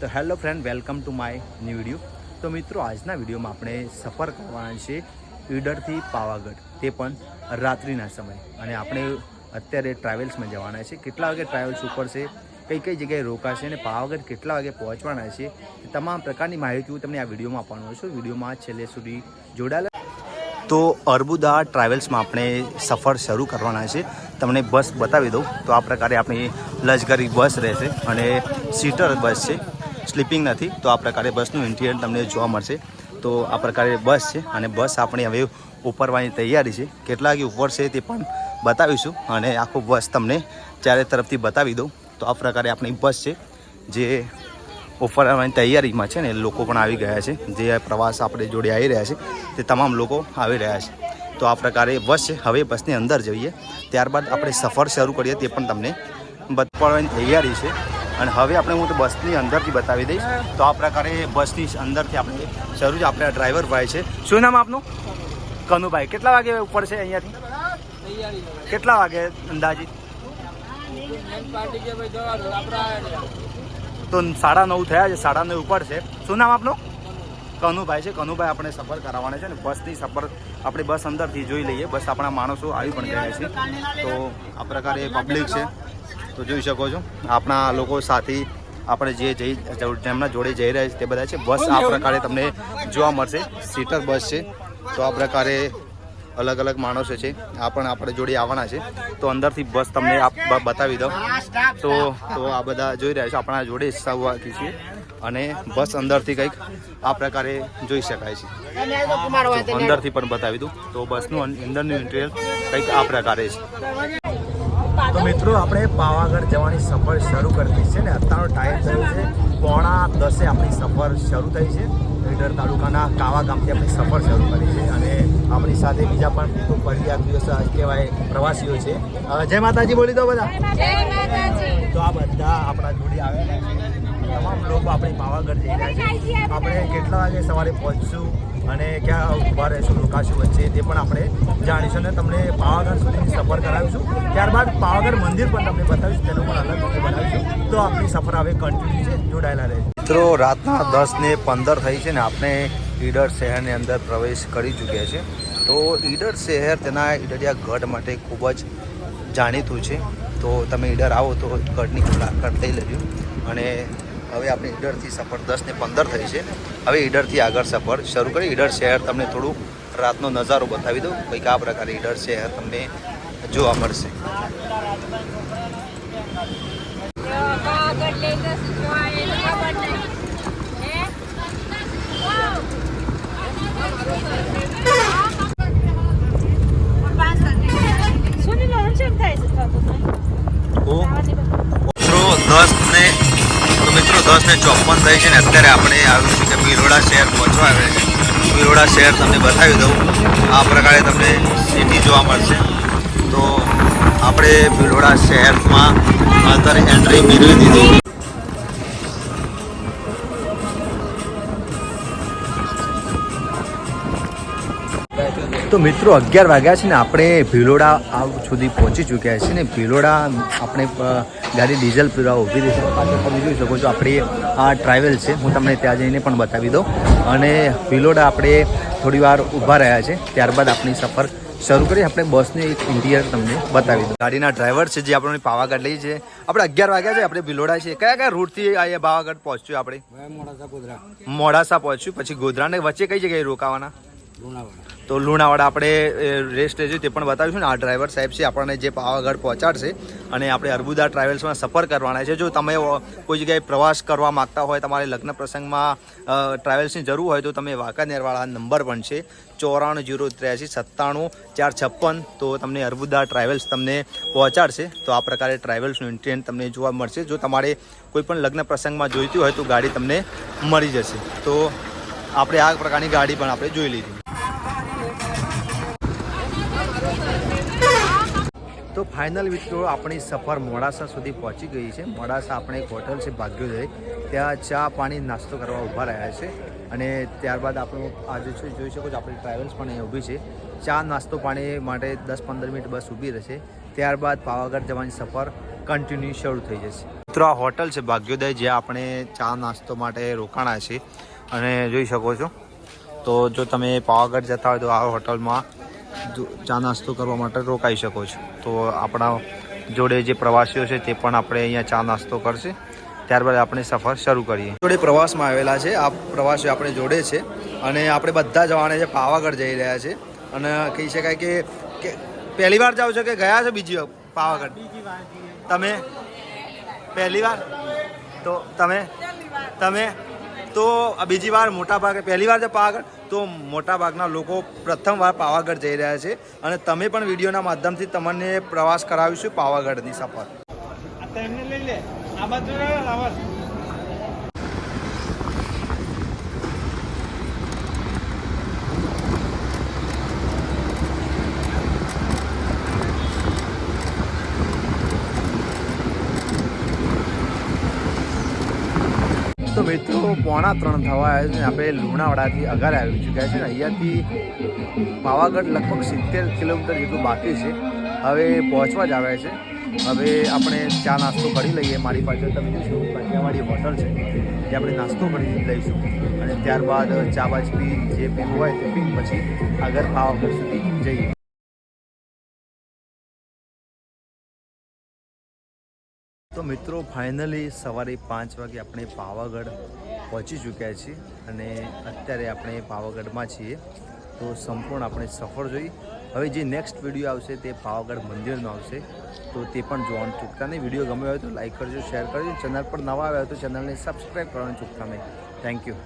તો hello friend, welcome to my new video. તો મિત્રો, આજના વિડીયોમાં આપણે સફર કરવાના છે ઈડરથી પાવાગઢ. તે પણ રાત્રિના સમય. અને આપણે અત્યારે ટ્રાવેલ્સમાં જવાના છે. કેટલા વાગે ટ્રાવેલ્સ ઉપર છે, કઈ કઈ જગ્યાએ રોકાશે અને પાવાગઢ કેટલા વાગે પહોંચવાના છે તમામ પ્રકારની માહિતી હું તમને આ વિડીયોમાં આપવાનો છું. વિડીયોમાં છેલ્લે સુધી જોડાયેલા તો અર્બુદા ટ્રાવેલ્સમાં આપણે સફર શરૂ કરવાના છે. તમને બસ બતાવી દઉં. તો આ પ્રકારે આપણી લશ્કરી બસ રહેશે અને સીટર બસ છે. સ્લીપિંગ નથી, તો આ પ્રકારે બસનું ઇન્ટિરિયર તમને જોવા મળશે. તો આ પ્રકારે બસ છે અને બસ આપણે હવે ઉપરવાની તૈયારી છે. કેટલા વાગે ઉપર છે તે પણ બતાવીશું અને આખું બસ તમને ચારે તરફથી બતાવી દઉં. તો આ પ્રકારે આપણી બસ છે, જે ઉપરવાની તૈયારીમાં છે ને લોકો પણ આવી ગયા છે. જે પ્રવાસ આપણે જોડે આવી રહ્યા છે, તે તમામ લોકો આવી રહ્યા છે. તો આ પ્રકારે બસ છે, હવે બસની અંદર જઈએ. ત્યારબાદ આપણે સફર શરૂ કરીએ તે પણ તમને બતાવવાની તૈયારી છે. અને હવે આપણે હું તો બસની અંદરથી બતાવી દઈશ. તો આ પ્રકારે બસની અંદરથી આપણે શરૂ છે આપણે ડ્રાઈવર ભાઈ છે. શું નામ આપનું? કનુભાઈ. કેટલા વાગે ઉપર છે અહીંયાથી? કેટલા વાગે અંદાજિત? તો સાડા નવ થયા છે સાડા નવ ઉપર છે. શું નામ આપનું? કનુભાઈ છે. કનુભાઈ આપણે સફર કરાવવાના છે ને બસની સફર આપણે બસ અંદરથી જોઈ લઈએ. બસ આપણા માણસો આવી પણ ગયા છે. તો આ પ્રકારે પબ્લિક છે. તો જોઈ શકો છો. આપણા લોકો સાથી આપણે જે જઈ જેમના જોડે જઈ રહ્યા છે, તે બધા છે. બસ આ પ્રકારે તમને જોવા મળશે. સીટર બસ છે. તો આ પ્રકારે અલગ અલગ માણસો છે. આ પણ આપણે જોડે આવવાના છે. તો અંદરથી બસ તમને આપ બતાવી દઉં. તો તો આ બધા જોઈ રહ્યા છે. આપણા જોડે સૌથી છે. અને બસ અંદરથી કંઈક આ પ્રકારે જોઈ શકાય છે. અંદરથી પણ બતાવી દઉં. તો બસનું અંદરનું ઇન્ટેરિયર કંઈક આ પ્રકારે છે. તો મિત્રો આપણે પાવાગઢ જવાની સફર શરૂ કરી છે ને અત્યારનો ટાઈમ થયો છે પોણા દસે આપણી સફર શરૂ થઈ છે. રીડર તાલુકાના કાવા ગામથી આપણી સફર શરૂ કરી છે અને આપણી સાથે બીજા પણ પર્યાપ્ત કહેવાય પ્રવાસીઓ છે. જય માતાજી બોલી દો બધા. તો આ બધા આપણા જોડે આવેલા છે. તમામ લોકો આપણે પાવાગઢ જઈ રહ્યા છે. આપણે કેટલા વાગે સવારે પહોંચશું? અને ક્યાં ઊભા રહેશું, રોકાશું વચ્ચે તે પણ આપણે જાણીશું અને તમને પાવાગઢ સુધીની સફર કરાવીશું. ત્યારબાદ પાવાગઢ મંદિર પણ તમને બતાવીશું, તેનો પણ અલગ રીતે બનાવીશું. તો આપણી સફર હવે કન્ટિન્યુ છે, જોડાયેલા રહે મિત્રો, રાતના દસ ને પંદર થઈ છે ને આપણે ઈડર શહેરની અંદર પ્રવેશ કરી ચૂક્યા છે. તો ઈડર શહેર તેના ઈડરિયા ગઢ માટે ખૂબ જ જાણીતું છે. તો તમે ઈડર આવો તો ગઢની મુલાકાત લઈ લેજો. અને હવે આપણે ઈડરથી સફર દસ ને પંદર થઈ છે. હવે ઈડરથી આગળ સફર શરૂ કરી ઈડર શહેર તમને થોડું રાતનો નજારો બતાવી દઉં. કંઈક આ પ્રકારે ઈડર શહેર તમને જોવા મળશે. પાવાગઢ મિત્રો ચોપન થઈ છે ને અત્યારે આપણે આવ્યું છે કે બિરોડા શહેર પહોંચવા આવે છે. બિરોડા શહેર તમને બતાવી દઉં. આ પ્રકારે તમને સિટી જોવા મળશે. તો આપણે બિરોડા શહેરમાં અત્યારે એન્ટ્રી મેળવી દીધી. તો મિત્રો અગિયાર વાગ્યા છે ને આપણે ભીલોડા આ સુધી પહોંચી ચૂક્યા છે ને ભીલોડા આપણે ગાડી ડીઝલ પીવા ઊભી રહી છે. પાછળ તમે જોઈ શકો છો આપણી આ ટ્રાવેલ છે. હું તમને ત્યાં જઈને પણ બતાવી દઉં. અને ભિલોડા આપણે થોડી વાર ઊભા રહ્યા છે. ત્યારબાદ આપણી સફર શરૂ કરી. આપણે બસનું એક ઇન્ટિરિયર તમને બતાવી દઉં. ગાડીના ડ્રાઈવર છે જે આપણને પાવાગઢ લઈ છે. આપણે અગિયાર વાગ્યા છે આપણે ભીલોડા છે કયા કયા રૂટથી અહીંયા પાવાગઢ પહોંચ્યું આપણે? મોડાસા ગોધરા. મોડાસા પહોંચ્યું. પછી ગોધરાને વચ્ચે કઈ જગ્યાએ રોકાવાના? તો લુણાવાડા આપણે રેસ્ટ લેજો તે પણ બતાવીશું ને. આ ડ્રાઈવર સાહેબ છે, આપણને જે પાવાગઢ પહોંચાડશે અને આપણે અર્બુદા ટ્રાવેલ્સમાં સફર કરવાના છે. જો તમે કોઈ જગ્યાએ પ્રવાસ કરવા માગતા હોય, તમારે લગ્ન પ્રસંગમાં ટ્રાવેલ્સની જરૂર હોય, તો તમે વાંકાનેરવાળા નંબર પણ છે. ચોરાણું જીરો ત્ર્યાસી સત્તાણું ચાર છપ્પન તો તમને અર્બુદા ટ્રાવેલ્સ તમને પહોંચાડશે. તો આ પ્રકારે ટ્રાવેલ્સનું ટ્રેન તમને જોવા મળશે. જો તમારે કોઈ પણ લગ્ન પ્રસંગમાં જોઈતી હોય, તો ગાડી તમને મળી જશે. તો આપણે આ પ્રકારની ગાડી પણ આપણે જોઈ લીધી. ફાઇનલ મિત્રો, આપણી સફર મોડાસા સુધી પહોંચી ગઈ છે. મોડાસા આપણે એક હોટલ છે, ભાગ્યોદય. ત્યાં ચા પાણી નાસ્તો કરવા ઊભા રહ્યા છે. અને ત્યારબાદ આપણું આજે છે, જોઈ શકો છો, આપણી ટ્રાવેલ્સ પણ અહીં ઊભી છે. ચા, નાસ્તો પાણી માટે દસ પંદર મિનિટ બસ ઊભી રહેશે. ત્યારબાદ પાવાગઢ જવાની સફર કન્ટિન્યુ શરૂ થઈ જશે. મિત્રો, આ હોટલ છે, ભાગ્યોદય, જ્યાં આપણે ચા, નાસ્તો માટે રોકાણા છે. અને જોઈ શકો છો, તો જો તમે પાવાગઢ જતા હોય તો આ હોટલમાં ચા નાસ્તો કરવા માટે રોકાઈ શકો છો. તો આપણા જોડે જે પ્રવાસીઓ છે તે પણ આપણે અહીંયા ચા નાસ્તો કરશે. ત્યારબાદ આપણે સફર શરૂ કરીએ. જોડે પ્રવાસમાં આવેલા છે. આ પ્રવાસીઓ આપણે જોડે છે અને આપણે બધા જવાના છે પાવાગઢ જઈ રહ્યા છે. અને કહી શકાય કે કે પહેલી વાર જાઓ છો કે ગયા છો બીજી વાર પાવાગઢ? તમે? પહેલી વાર? તો તમે? તમે? તો બીજી વાર મોટા ભાગે પહેલી વાર છે પાવાગઢ, તો મોટા ભાગના લોકો પ્રથમ વાર પાવાગઢ જઈ રહ્યા છે. અને તમે પણ વિડીયોના માધ્યમથી તમને પ્રવાસ કરાવીશું પાવાગઢની સફર. આ તો મિત્રો, પોણા ત્રણ થવા આવ્યા છે આપણે લુણાવાડાથી અગાર આવી ચૂક્યા છે ને અહીંયાથી પાવાગઢ લગભગ સિત્તેર કિલોમીટર જેટલું બાકી છે. હવે પહોંચવા જ આવ્યા છે. હવે આપણે ચા નાસ્તો કરી લઈએ. મારી પાસે તમે જોશો કન્યાવાડી હોટલ છે ત્યાં આપણે નાસ્તો કરી લઈશું. અને ત્યારબાદ ચા બાજ જે પીવું હોય તે પી પછી આગળ પાવાગઢ સુધી જઈએ. તો મિત્રો ફાઇનલી સવારે પાંચ વાગે આપણે પાવાગઢ પહોંચી ચૂક્યા છીએ અને અત્યારે આપણે પાવાગઢમાં છીએ. તો સંપૂર્ણ આપણે સફળ જોઈ. હવે જે નેક્સ્ટ વીડિયો આવશે તે પાવાગઢ મંદિરનો આવશે. તો તે પણ જોવાનું ચૂકતા નહીં. વીડિયો ગમ્યો હોય તો લાઇક કરજો શેર કરજો. ચેનલ પર નવા આવ્યા હોય તો ચેનલને સબસ્ક્રાઈબ કરવાનું ચૂકતા નહીં. Thank you